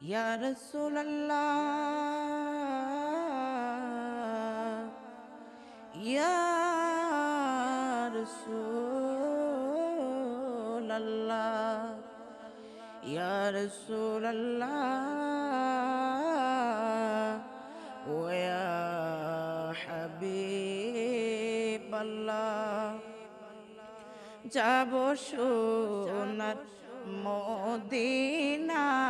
ইয়া রাসূলুল্লাহ ইয়া রাসূলুল্লাহ ইয়া রাসূলুল্লাহ ওয়া হাবিবাল্লাহ যাব সোনার মদিনায়।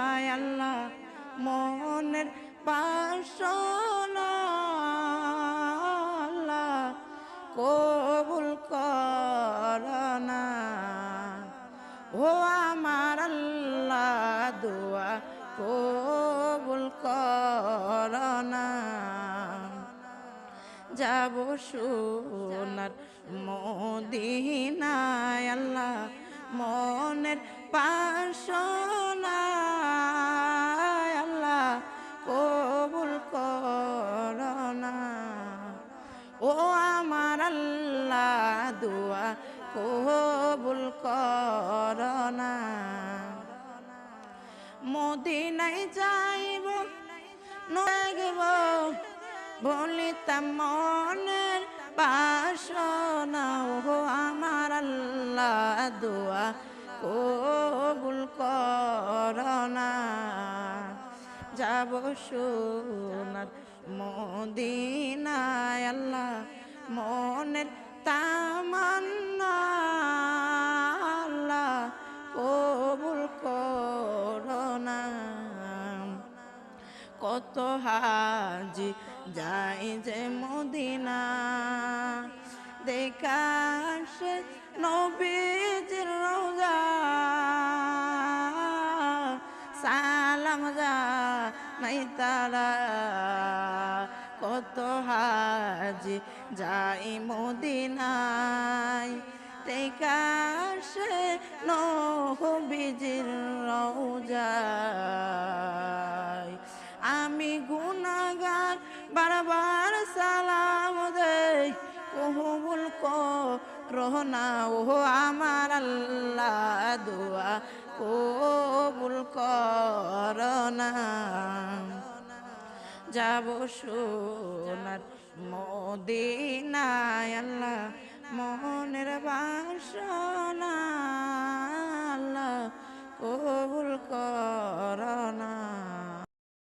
ও আমার আল্লাহ, দোয়া কবুল করনা যাব সোনার মদিনায়, আল্লাহ মনের পাশনায় আল্লাহ কবুল করনা ও আমার আল্লাহ, দোয়া কবুল করনা মদিনায় যাইব, নগব, বলিতাম মনের বাসনা। ও আমার আল্লাহ দোয়া কবুল করনা যাব সোনার মদিনায় আল্লাহ মনের তামান্না কত হাজি যাই যে মদিনা। দেখাসে নবীজির রোজা। সালাম নাই তারা। কত হাজি যাই মদিনায়। দেখাসে নবীজির রোজায় করোনা ও আমার আল্লাহ দোয়া ও বুল করনা যাব সোনার মদিনায় আল্লাহ মনের বাসনা